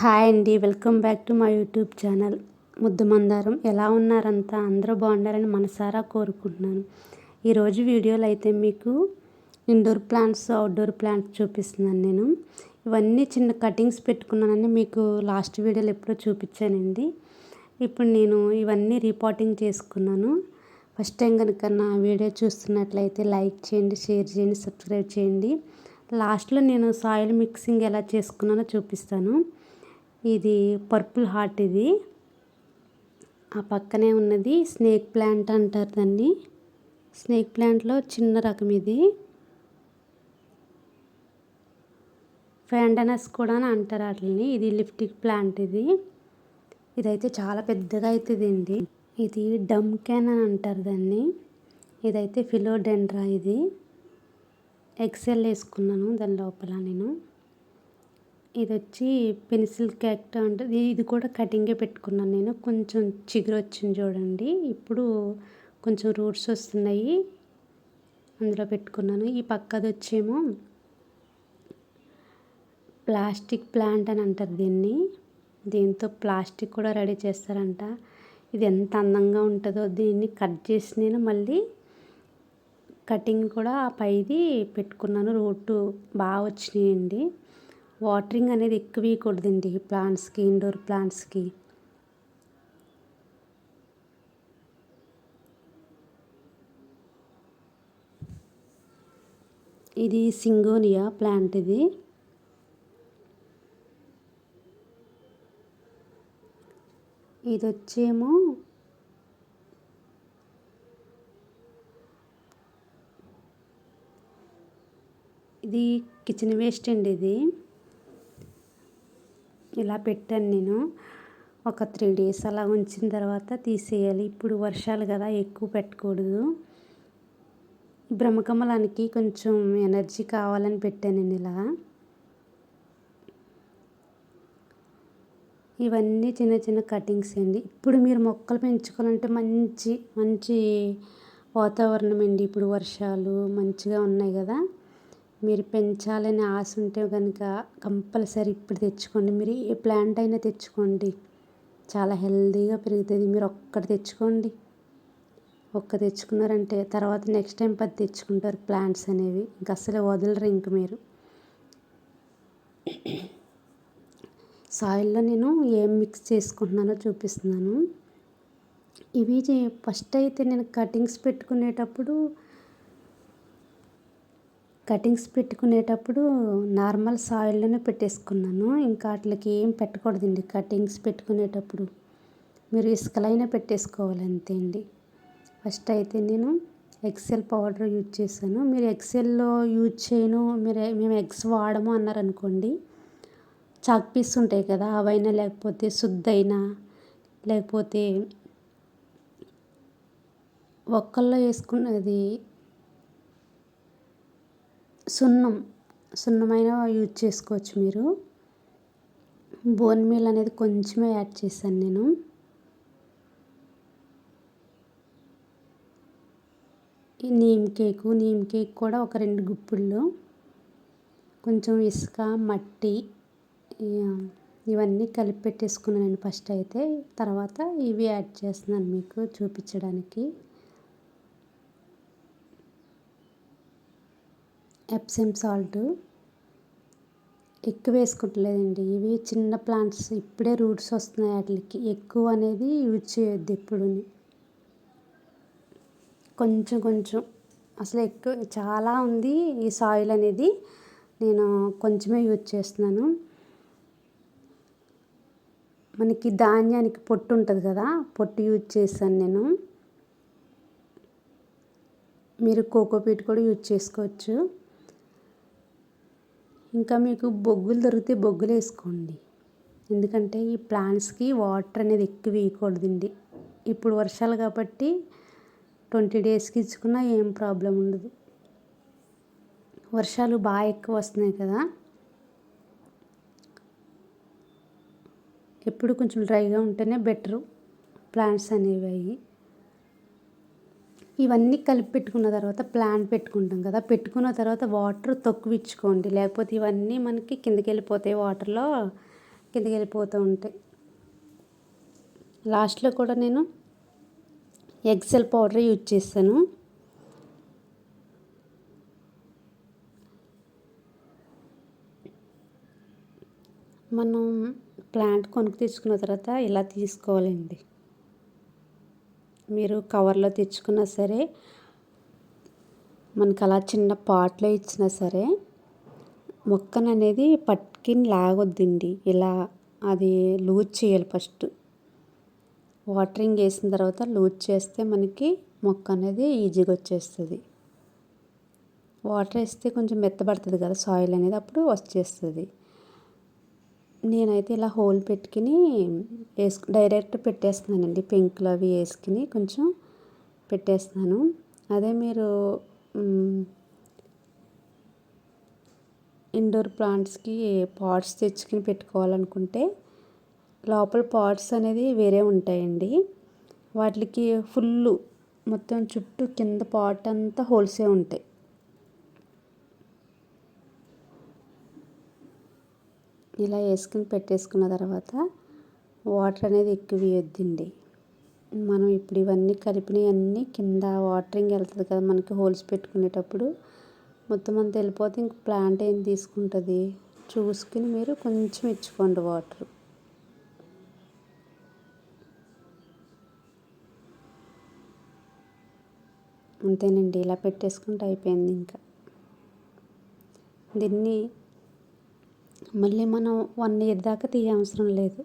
Hi అండి welcome back to my YouTube channel. Muddu Mandaram ఎలా ఉన్నారంతా అందరూ బాగుండాలని మనసారా కోరుకుంటున్నాను. ఈరోజు వీడియోలో అయితే మీకు ఇండోర్ ప్లాంట్స్ అవుట్డోర్ ప్లాంట్స్ చూపిస్తున్నాను నేను. ఇవన్నీ చిన్న కటింగ్స్ పెట్టుకున్నానని మీకు లాస్ట్ వీడియోలో ఎప్పుడో చూపించానండి. ఇప్పుడు నేను ఇవన్నీ రిపోర్టింగ్ చేసుకున్నాను. ఫస్ట్ టైం కనుక నా వీడియో చూస్తున్నట్లయితే లైక్ చేయండి షేర్ చేయండి సబ్స్క్రైబ్ చేయండి. లాస్ట్లో నేను సాయిల్ మిక్సింగ్ ఎలా చేసుకున్నానో చూపిస్తాను. ఇది పర్పుల్ హార్ట్ ఇది. ఆ పక్కనే ఉన్నది స్నేక్ ప్లాంట్ అంటారు దాన్ని. స్నేక్ ప్లాంట్లో చిన్న రకం ఇది. ఫ్యాండనస్ కూడా అంటారు వాటిని. ఇది లిఫ్టిక్ ప్లాంట్ ఇది. ఇదైతే చాలా పెద్దగా అవుతుందండి ఇది డమ్ క్యాన్ అని అంటారు దాన్ని. ఇదైతే ఫిలోడెండ్రా ఇది. ఎక్సెల్ వేసుకున్నాను దాని లోపల నేను. ఇది వచ్చి పెన్సిల్ క్యాక్ట్ అంటే ఇది కూడా కటింగే పెట్టుకున్నాను నేను. కొంచెం చిగురు వచ్చింది చూడండి. ఇప్పుడు కొంచెం రూట్స్ వస్తున్నాయి. అందులో పెట్టుకున్నాను. ఈ పక్కది వచ్చేమో ప్లాస్టిక్ ప్లాంట్ అని అంటారు దీన్ని. దీంతో ప్లాస్టిక్ కూడా రెడీ చేస్తారంట. ఇది ఎంత అందంగా ఉంటుందో దీన్ని కట్ చేసి నేను మళ్ళీ కటింగ్ కూడా పైది పెట్టుకున్నాను. రోడ్డు బాగా వచ్చినాయండి. వాటరింగ్ అనేది ఎక్కువ ఇవ్వకూడదండి ప్లాంట్స్కి ఇండోర్ ప్లాంట్స్కి. ఇది సింగోనియా ప్లాంట్ ఇది. ఇది వచ్చేమో ఇది కిచెన్ వేస్ట్ అండి ఇది. ఇలా పెట్టాను నేను. ఒక త్రీ డేస్ అలా ఉంచిన తర్వాత తీసేయాలి. ఇప్పుడు వర్షాలు కదా ఎక్కువ పెట్టకూడదు. బ్రహ్మకమలానికి కొంచెం ఎనర్జీ కావాలని పెట్టాను నేను ఇలా. ఇవన్నీ చిన్న చిన్న కటింగ్స్ అండి. ఇప్పుడు మీరు మొక్కలు పెంచుకోవాలంటే మంచి మంచి వాతావరణం అండి. ఇప్పుడు వర్షాలు మంచిగా ఉన్నాయి కదా. మీరు పెంచాలని ఆశ ఉంటే కనుక కంపల్సరీ ఇప్పుడు తెచ్చుకోండి. మీరు ఏ ప్లాంట్ అయినా తెచ్చుకోండి. చాలా హెల్తీగా పెరుగుతుంది. మీరు ఒక్కటి తెచ్చుకోండి. ఒక్క తెచ్చుకున్నారంటే తర్వాత నెక్స్ట్ టైం పది తెచ్చుకుంటారు ప్లాంట్స్ అనేవి. ఇంక అసలు వదలరు ఇంక మీరు. సాయిల్లో నేను ఏం మిక్స్ చేసుకుంటున్నానో చూపిస్తున్నాను. ఇవి ఫస్ట్ అయితే నేను కటింగ్స్ పెట్టుకునేటప్పుడు కటింగ్స్ పెట్టుకునేటప్పుడు నార్మల్ సాయిల్లోనే పెట్టేసుకున్నాను. ఇంకా వాటికి ఏం పెట్టకూడదండి కటింగ్స్ పెట్టుకునేటప్పుడు. మీరు ఇసుకలైనా పెట్టేసుకోవాలి అంతే అండి. ఫస్ట్ అయితే నేను ఎక్సెల్ పౌడర్ యూజ్ చేశాను. మీరు ఎక్సెల్లో యూజ్ చేయను మీరు మేము ఎగ్స్ వాడము అన్నారనుకోండి చాక్ పీస్ ఉంటాయి కదా అవైనా లేకపోతే శుద్ధైనా లేకపోతే ఒక్కల్లో వేసుకున్నది సున్నం సున్నమైన యూజ్ చేసుకోవచ్చు మీరు. బోన్ మీల్ అనేది కొంచెమే యాడ్ చేశాను నేను. ఈ నీమ్ కేకు నీమ్ కేక్ కూడా ఒక రెండు గుప్పిళ్ళు కొంచెం ఇసుక మట్టి ఇవన్నీ కలిపి పెట్టేసుకున్నాను ఫస్ట్ అయితే. తర్వాత ఇవి యాడ్ చేస్తున్నాను మీకు చూపించడానికి. ఎప్సెమ్ సాల్ట్ ఎక్కువ వేసుకుంటలేదండి. ఇవి చిన్న ప్లాంట్స్ ఇప్పుడే రూట్స్ వస్తున్నాయి వాటికి. ఎక్కువ అనేది యూజ్ చేయొద్దు ఇప్పుడు కొంచెం కొంచెం. అసలు ఎక్కువ చాలా ఉంది ఈ సాయిల్ అనేది. నేను కొంచెమే యూజ్ చేస్తున్నాను. మనకి ధాన్యానికి పొట్టు ఉంటుంది కదా పొట్టు యూజ్ చేశాను నేను. మీరు కోకోపీట్ కూడా యూజ్ చేసుకోవచ్చు. ఇంకా మీకు బొగ్గులు దొరికితే బొగ్గులు వేసుకోండి. ఎందుకంటే ఈ ప్లాంట్స్కి వాటర్ అనేది ఎక్కువ వేయకూడదండి. ఇప్పుడు వర్షాలు కాబట్టి ట్వంటీ డేస్కి ఇచ్చుకున్నా ఏం ప్రాబ్లం ఉండదు. వర్షాలు బాగా ఎక్కువ వస్తున్నాయి కదా. ఎప్పుడు కొంచెం డ్రైగా ఉంటేనే బెటరు ప్లాంట్స్ అనేవి అవి ఇవన్నీ కలిపి పెట్టుకున్న తర్వాత ప్లాంట్ పెట్టుకుంటాం కదా. పెట్టుకున్న తర్వాత వాటర్ తక్కువ ఇచ్చుకోండి. లేకపోతే ఇవన్నీ మనకి కిందకి వెళ్ళిపోతాయి వాటర్లో కిందకి వెళ్ళిపోతూ ఉంటాయి. లాస్ట్లో కూడా నేను ఎగ్సెల్ పౌడర్ యూజ్ చేస్తాను. మనం ప్లాంట్ కొనుక్కు తెచ్చుకున్న తర్వాత ఇలా తీసుకోవాలండి? మీరు కవర్లో తెచ్చుకున్నా సరే మనకు అలా చిన్న పాట్లో ఇచ్చినా సరే మొక్కను అనేది పట్టుకిని లాగొద్దండి. ఇలా అది లూజ్ చేయాలి ఫస్ట్. వాటరింగ్ వేసిన తర్వాత లూజ్ చేస్తే మనకి మొక్క అనేది ఈజీగా వచ్చేస్తుంది వాటర్ వేస్తే కొంచెం మెత్తబడుతుంది కదా సాయిల్ అనేది అప్పుడు వచ్చేస్తుంది. నేనైతే ఇలా హోల్ పెట్టుకుని వేసుకు డైరెక్ట్ పెట్టేస్తున్నానండి. పెంకులు అవి వేసుకుని కొంచెం పెట్టేస్తున్నాను. అదే మీరు ఇండోర్ ప్లాంట్స్కి పాట్స్ తెచ్చుకుని పెట్టుకోవాలనుకుంటే లోపల పాట్స్ అనేది వేరే ఉంటాయండి. వాటికి ఫుల్ మొత్తం చుట్టూ కింద పాట్ అంతా హోల్సే ఉంటాయి. ఇలా వేసుకుని పెట్టేసుకున్న తర్వాత వాటర్ అనేది ఎక్కువ వేయొద్దండి. మనం ఇప్పుడు ఇవన్నీ కలిపినవన్నీ కింద వాటరింగ్ వెళ్తుంది కదా మనకి హోల్స్ పెట్టుకునేటప్పుడు. మొత్తం అంతా వెళ్ళిపోతే ఇంక ప్లాంట్ ఏం తీసుకుంటుంది? చూసుకుని మీరు కొంచెం ఇచ్చుకోండి వాటర్. అంతేనండి ఇలా పెట్టేసుకుంటే అయిపోయింది ఇంకా. దీన్ని మళ్ళీ మనం వన్ ఇయర్ దాకా తీయనవసరం లేదు.